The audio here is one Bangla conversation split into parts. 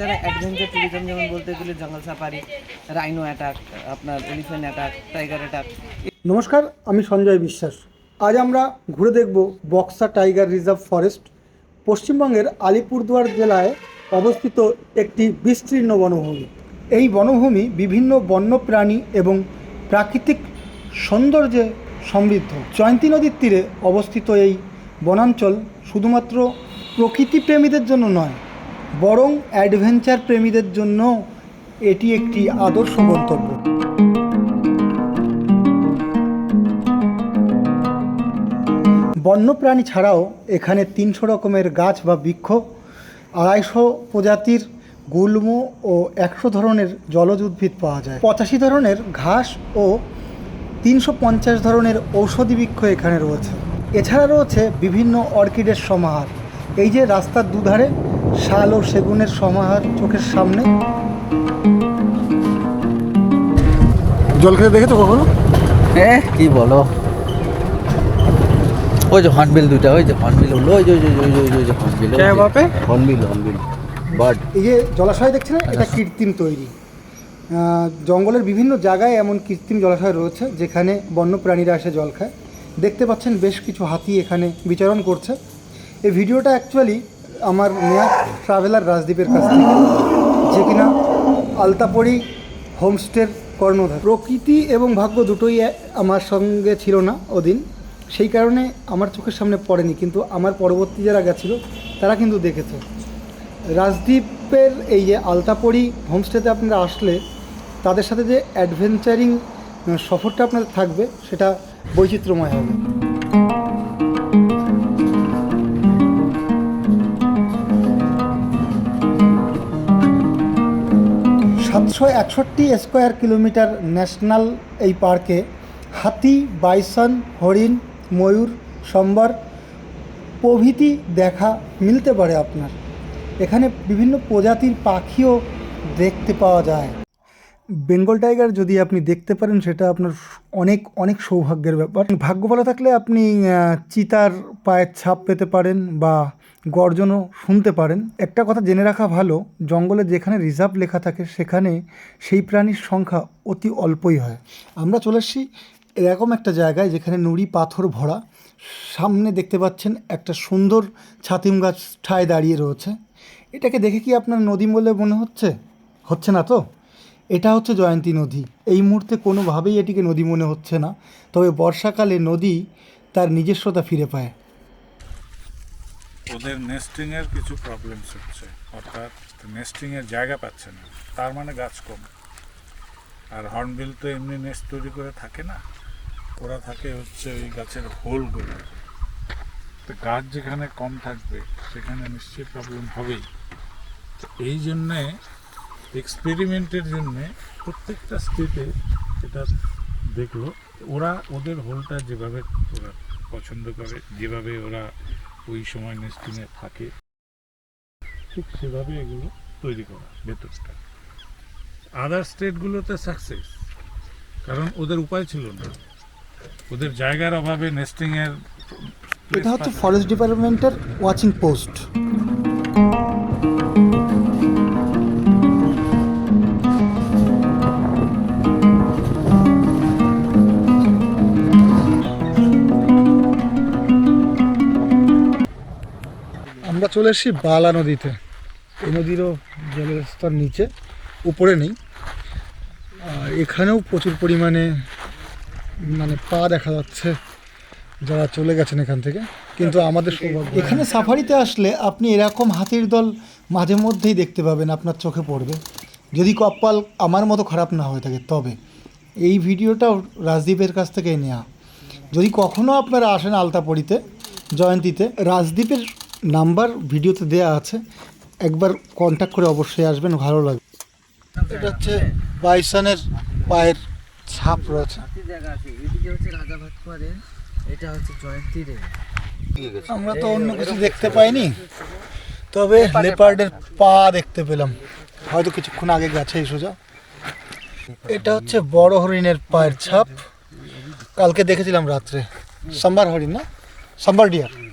যারা অ্যাডভেঞ্চার ট্যুরিজম যেমন বলতে গেলে জঙ্গল সাফারি রাইনো অ্যাটাক আপনার এলিফ্যান্ট অ্যাটাক টাইগার অ্যাটাক নমস্কার, আমি সঞ্জয় বিশ্বাস। আজ আমরা ঘুরে দেখব বক্সা টাইগার রিজার্ভ ফরেস্ট, পশ্চিমবঙ্গের আলিপুরদুয়ার জেলায় অবস্থিত একটি বিস্তীর্ণ বনভূমি। এই বনভূমি বিভিন্ন বন্যপ্রাণী এবং প্রাকৃতিক সৌন্দর্যে সমৃদ্ধ। জয়ন্তী নদীর তীরে অবস্থিত এই বনাঞ্চল শুধুমাত্র প্রকৃতিপ্রেমীদের জন্য নয় বরং অ্যাডভেঞ্চার প্রেমীদের জন্য এটি একটি আদর্শ গন্তব্য। বন্যপ্রাণী ছাড়াও এখানে তিনশো রকমের গাছ বা বৃক্ষ, আড়াইশো প্রজাতির গুল্ম ও একশো ধরনের জলজ উদ্ভিদ পাওয়া যায়। পঁচাশি ধরনের ঘাস ও তিনশো পঞ্চাশ ধরনের ঔষধি বৃক্ষ এখানে রয়েছে। এছাড়া রয়েছে বিভিন্ন অর্কিডের সমাহার। এই যে রাস্তার দুধারে শাল ও সেগুনের সমাহার চোখের সামনে। জল খেতে দেখেছ কখনো? হ্যাঁ কি বলো? ওই যে হর্নবিল দুটা ওই যে হর্নবিল হলো ওই যে ওই যে ওই যে ওই যে ওই যে হর্নবিল কে বাপে? Hornbill hornbill. বার্ড এই যে জলাশয় দেখছেন এটা কৃত্রিম তৈরি। জঙ্গলের বিভিন্ন জায়গায় এমন কৃত্রিম জলাশয় রয়েছে যেখানে বন্যপ্রাণীরা এসে জল খায়। দেখতে পাচ্ছেন বেশ কিছু হাতি এখানে বিচরণ করছে। এই ভিডিওটা অ্যাকচুয়ালি আমার নেয়া ট্রাভেলার রাজদীপের কাছ থেকে, যে কিনা আলতাপড়ি হোমস্টের কর্ণধার। প্রকৃতি এবং ভাগ্য দুটোই আমার সঙ্গে ছিল না ওদিন। সেই কারণে আমার চোখের সামনে পড়েনি, কিন্তু আমার পরবর্তী যারা গেছিল, তারা কিন্তু দেখেছে। রাজদ্বীপের এই যে আলতাপড়ি হোমস্টেতে আপনারা আসলে, তাদের সাথে যে অ্যাডভেঞ্চারিং সফরটা আপনাদের থাকবে, সেটা বৈচিত্র্যময় হবে। সাতশো একষট্টি স্কোয়ার কিলোমিটার ন্যাশনাল এই পার্কে হাতি, বাইসন, হরিণ, ময়ূর, সম্বর প্রভৃতি দেখা মিলতে পারে আপনার। এখানে বিভিন্ন প্রজাতির পাখিও দেখতে পাওয়া যায়। বেঙ্গল টাইগার যদি আপনি দেখতে পারেন, সেটা আপনার অনেক অনেক সৌভাগ্যের ব্যাপার। ভাগ্য ভালো থাকলে আপনি চিতার পায়ের ছাপ পেতে পারেন বা গর্জনও শুনতে পারেন। একটা কথা জেনে রাখা ভালো, জঙ্গলে যেখানে রিজার্ভ লেখা থাকে সেখানে সেই প্রাণীর সংখ্যা অতি অল্পই হয়। আমরা চলে এসেছি এরকম একটা জায়গায় যেখানে নুড়ি পাথর ভরা। সামনে দেখতে পাচ্ছেন একটা সুন্দর ছাতিম গাছ ঠায় দাঁড়িয়ে রয়েছে। এটাকে দেখে কি আপনার নদী বলে মনে হচ্ছে? হচ্ছে না তো? এটা হচ্ছে জয়ন্তী নদী। এই মুহূর্তে কোনোভাবেই এটিকে নদী মনে হচ্ছে না। তবে বর্ষাকালে নদী তার নিজস্বতা ফিরে পায়। ওদের নেস্টিংয়ের কিছু প্রবলেমস হচ্ছে। অর্থাৎ নেস্টিংয়ের জায়গা পাচ্ছে না। তার মানে গাছ কম। আর হর্নবিল তো এমনি নেস্ট তৈরি করে থাকে না। ওরা থাকে হচ্ছে ওই গাছের হোলগুলো তো গাছ যেখানে কম থাকবে, সেখানে নিশ্চয়ই প্রবলেম হবেই। তো এই জন্যে এক্সপেরিমেন্টের জন্যে প্রত্যেকটা স্টেটে এটা দেখল। ওরা ওদের হোলটা যেভাবে ওরা পছন্দ করে, যেভাবে ওরা ওই সময় নেস্টিনে থাকে। ঠিক সেভাবে এগুলো তৈরি করা ভেতরটা। আদার স্টেটগুলোতে সাকসেস কারণ ওদের উপায় ছিল না। ওদের জায়গার অভাবে নেস্টিংয়ের এটা হচ্ছে ফরেস্ট ডিপার্টমেন্টের ওয়াচিং পোস্ট চলে এসেছি বালা নদীতে। এই নদীরও জলের স্তর নিচে, উপরে নেই। আর এখানেও প্রচুর পরিমাণে মানে পা দেখা যাচ্ছে, যারা চলে গেছেন এখান থেকে। কিন্তু আমাদের সৌভাগ্য এখানে সাফারিতে আসলে আপনি এরকম হাতির দল মাঝে মধ্যেই দেখতে পাবেন, আপনার চোখে পড়বে। যদি কপাল আমার মতো খারাপ না হয়ে থাকে, তবে। এই ভিডিওটাও রাজদীপের কাছ থেকেই নেওয়া যদি কখনও আপনারা আসেন আলতাপড়িতে, জয়ন্তীতে, রাজদীপের নাম্বার ভিডিওতে দেয়া আছে। একবার কন্ট্যাক্ট করে অবশ্যই আসবেন ভালো লাগবে। এটা হচ্ছে বাইসনের পায়ের ছাপ রয়েছে। এটা হচ্ছে জয়ন্তী রে আমরা তো অন্য কিছু দেখতে পাইনি তবে লেপার্ডের পা দেখতে পেলাম। হয়তো কিছুক্ষণ আগে গেছে এই সোজা। এটা হচ্ছে বড় হরিণের পায়ের ছাপ। কালকে দেখেছিলাম রাত্রে। সাম্বার হরিণ না? সাম্বার ডিয়ার।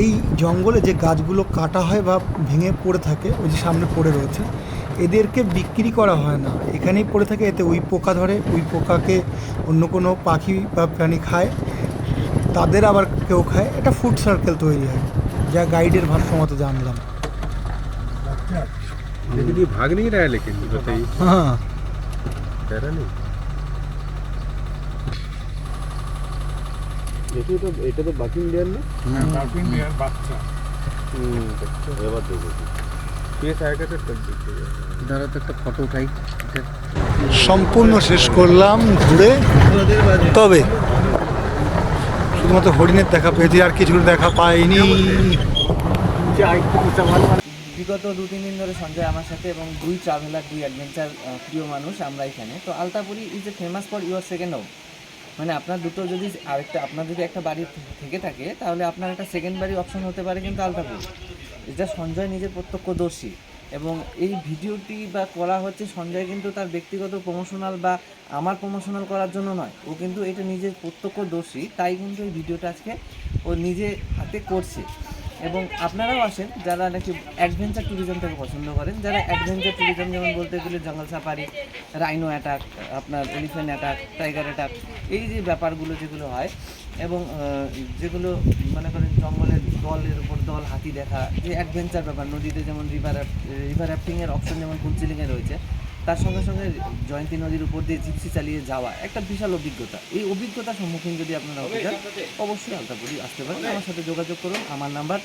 এই জঙ্গলে যে গাছগুলো কাটা হয় বা ভেঙে পড়ে থাকে ওই যে সামনে পড়ে রয়েছে এদেরকে বিক্রি করা হয় না এখানেই পড়ে থাকে এতে ওই পোকা ধরে ওই পোকাকে অন্য কোনো পাখি বা প্রাণী খায় তাদের আবার কেউ খায় এটা ফুড সার্কেল তৈরি হয় যা গাইডের ভাষ্য মতো জানলাম लेकिन ये भाग नहीं रहा है लेकिन बताइए হ্যাঁ कह रहा नहीं এটা তো এটা তো বাকি ইন্ডিয়ান না? সাউথ ইন্ডিয়ার বাচ্চা। এবার দেখো। সম্পূর্ণ শেষ করলাম ঘুরে। তবে শুধুমাত্র হরিণের দেখা পেয়েছি আর কিছু দেখা পাইনি। বিগত দু তিন দিন ধরে সঞ্জয় আমার সাথে এবং দুই ট্রাভেলার দুই অ্যাডভেঞ্চার প্রিয় মানুষ আমরা এখানে। তো Altapuri is a famous for your second home মানে আপনার দুটো যদি আরেকটা, আপনার যদি একটা বাড়ি থেকে থাকে, তাহলে আপনার একটা সেকেন্ড বাড়ি অপশন হতে পারে কিন্তু আলতাপুর। এটা সঞ্জয় নিজের প্রত্যক্ষদর্শী এবং এই ভিডিওটি বা করা হচ্ছে সঞ্জয় কিন্তু তার ব্যক্তিগত প্রমোশনাল বা আমার প্রমোশনাল করার জন্য নয়। ও কিন্তু এটা নিজের প্রত্যক্ষদর্শী, তাই কিন্তু এই ভিডিওটা আজকে ও নিজে হাতে করছে। এবং আপনারাও আসেন যারা নাকি অ্যাডভেঞ্চার ট্যুরিজমটাকে পছন্দ করেন, যারা অ্যাডভেঞ্চার ট্যুরিজম যেমন বলতে গেলে জঙ্গল সাফারি রাইনো অ্যাটাক আপনার এলিফ্যান্ট অ্যাটাক টাইগার অ্যাটাক এই যে ব্যাপারগুলো যেগুলো হয় এবং যেগুলো মনে করেন জঙ্গলের দলের উপর দল হাতি দেখা যে অ্যাডভেঞ্চার ব্যাপার, নদীতে যেমন রিভার রিভার র্যাফটিংয়ের অপশন যেমন কুলচিলিংয়ে রয়েছে তার সঙ্গে সঙ্গে জয়ন্তী নদীর উপর দিয়ে জিপসি চালিয়ে যাওয়া একটা বিশাল অভিজ্ঞতা। এই অভিজ্ঞতার সম্মুখীন যদি আপনারা হতে চান অবশ্যই আলতাপুরি আসতে পারেন। আমার সাথে যোগাযোগ করুন। আমার number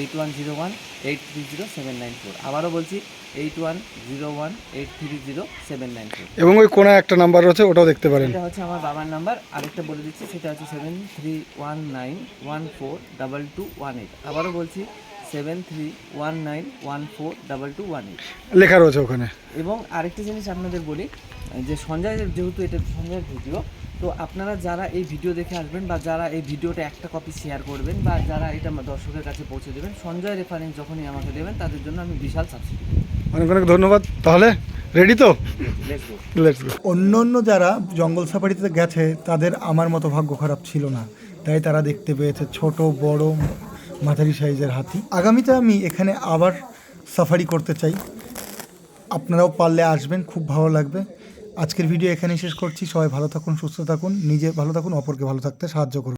eight one zero one eight three zero seven nine four আবারও বলছি eight one zero one eight three zero seven nine four এবং ওই কোনায় একটা নাম্বার রয়েছে ওটাও দেখতে পারেন। এটা হচ্ছে আমার বাবার নাম্বার। আরেকটা বলে দিচ্ছি সেটা হচ্ছে seven three one nine one four double two one eight আবারও বলছি seven three one nine one four double two one eight লেখা রয়েছে ওখানে। এবং আরেকটা জিনিস আপনাদের বলি যে সঞ্জয়ের যেহেতু এটা সঞ্জয়ের ভিডিও তো আপনারা যারা এই ভিডিও দেখে আসবেন বা যারা এই ভিডিওটা একটা কপি শেয়ার করবেন বা যারা এটা দর্শকের কাছে পৌঁছে দেবেন সঞ্জয় রেফারেন্স যখনই আমাকে দেবেন তাদের জন্য আমি বিশাল সাবসিডি অনেক অনেক ধন্যবাদ। তাহলে রেডি তো? লেটস গো অন্য অন্য যারা জঙ্গল সাফারিতে গেছে তাদের আমার মতো ভাগ্য খারাপ ছিল না। তাই তারা দেখতে পেয়েছে ছোট বড় মাঝারি সাইজের হাতি। আগামীতে আমি এখানে আবার সাফারি করতে চাই। আপনারাও পারলে আসবেন, খুব ভালো লাগবে। আজকের ভিডিও এখানেই শেষ করছি। সবাই ভালো থাকুন, সুস্থ থাকুন, নিজে ভালো থাকুন, অপরকে ভালো থাকতে সাহায্য করুন।